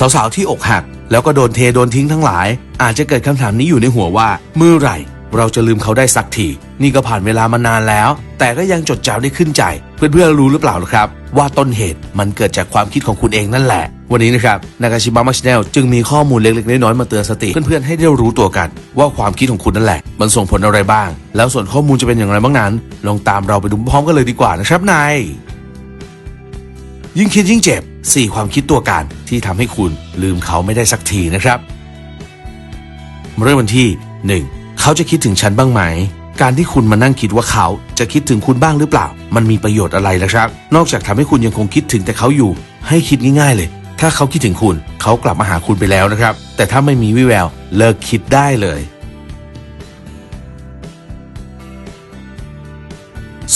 สาวๆที่อกหัก แล้วก็โดนเทโดนทิ้งทั้งหลาย อาจจะเกิดคำถามนี้อยู่ในหัวว่า เมื่อไหร่ เราจะลืมเขาได้สักที นี่ก็ผ่านเวลามานานแล้ว แต่ก็ยังจดจำได้ขึ้นใจ เพื่อนๆรู้หรือเปล่าครับ ว่าต้นเหตุมันเกิดจากความคิดของคุณเองนั่นแหละ วันนี้นะครับนากาชิบะมัชแนลจึงมีข้อมูลเล็กๆน้อยๆมาเตือนสติเพื่อนๆให้ได้รู้ตัวกัน ว่าความคิดของคุณนั่นแหละ มันส่งผลอะไรบ้าง แล้วส่วนข้อมูลจะเป็นอย่างไรบ้างนั้น ลองตามเราไปดูพร้อมกันเลยดีกว่านะครับนาย ยิ่งคิดยิ่งเจ็บ 4 ความคิดตัวการที่ทำให้คุณลืมเขาไม่ได้สักทีนะครับ เริ่มกันที่ 1. เขาจะคิดถึงฉันบ้างไหม การที่คุณมานั่งคิดว่าเขาจะคิดถึงคุณบ้างหรือเปล่า มันมีประโยชน์อะไรล่ะครับ นอกจากทำให้คุณยังคงคิดถึงแต่เขาอยู่ ให้คิดง่ายๆเลย ถ้าเขาคิดถึงคุณ เขากลับมาหาคุณไปแล้วนะครับ แต่ถ้าไม่มีวิแววเลิกคิดได้เลย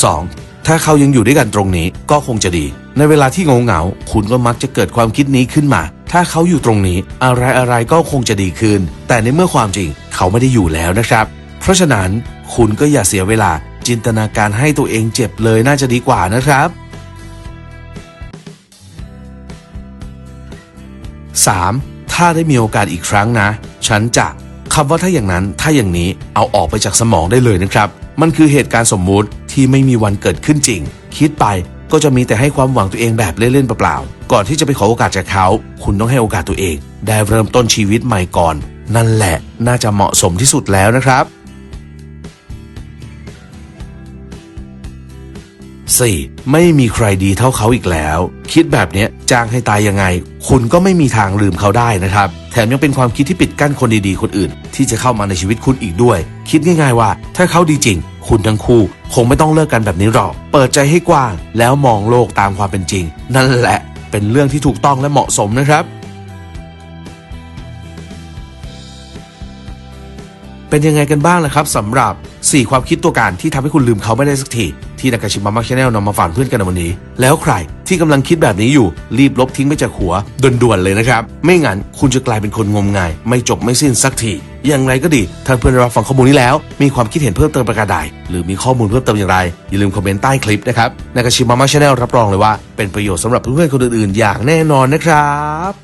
2. ถ้าเขายังอยู่ด้วยกันตรงนี้ก็คงจะดี ในเวลาที่เงาเงาคุณก็มักจะเกิดความคิดนี้ขึ้นมา ถ้าเขาอยู่ตรงนี้ อะไรอะไรๆก็คงจะดีขึ้น แต่ในเมื่อความจริงเขาไม่ได้อยู่แล้วนะครับ เพราะฉะนั้นคุณก็อย่าเสียเวลาจินตนาการให้ตัวเองเจ็บเลยน่าจะดีกว่านะครับ 3. ถ้าได้มีโอกาสอีกครั้งนะ ฉันจะ คำว่าถ้าอย่างนั้นถ้าอย่างนี้เอาออกไปจากสมองได้เลยนะครับ มันคือเหตุการณ์สมมุติที่ไม่มีวันเกิดขึ้นจริง คิดไปก็จะมีแต่ให้ความหวังตัวเองแบบเล่นๆเปล่าๆก่อนที่จะไปขอโอกาสจากเขา คุณต้องให้โอกาสตัวเอง ได้เริ่มต้นชีวิตใหม่ก่อน นั่นแหละ น่าจะเหมาะสมที่สุดแล้วนะครับ 4. ไม่มีใครดีเท่าเขาอีกแล้ว คิดแบบนี้จ้างให้ตายยังไง คุณก็ไม่มีทางลืมเขาได้นะครับ แถมยังเป็นความคิดที่ปิดกั้นคนดีๆคนอื่น ที่จะเข้ามาในชีวิตคุณอีกด้วย คิดง่ายๆว่า ถ้าเขาดีจริง คุณทั้งคู่ คงไม่ต้องเลิกกันแบบนี้หรอก เปิดใจให้กว้าง แล้วมองโลกตามความเป็นจริง นั่นแหละ เป็นเรื่องที่ถูกต้องและเหมาะสมนะครับเป็นยังไงกันบ้างล่ะครับสำหรับ 4 ความคิดตัวการที่ทำให้คุณลืมเขาไม่ได้สักที ที่นากาชิมะมักชแนลนำมาฝากเพื่อนกันในวันนี้ แล้วใครที่กำลังคิดแบบนี้อยู่ รีบลบทิ้งไปจากหัวด่วนๆเลยนะครับ ไม่งั้นคุณจะกลายเป็นคนงมงาย ไม่จบไม่สิ้นสักที อย่างไรก็ดีถ้าเพื่อนรับฟังข้อมูลนี้แล้ว มีความคิดเห็นเพิ่มเติมประการใด หรือมีข้อมูลเพิ่มเติมอย่างไร อย่าลืมคอมเมนต์ใต้คลิปนะครับนากาชิมะมักชแนลรับรองเลยว่าเป็นประโยชน์สำหรับเพื่อนๆคนอื่นๆ อย่างแน่นอนนะครับ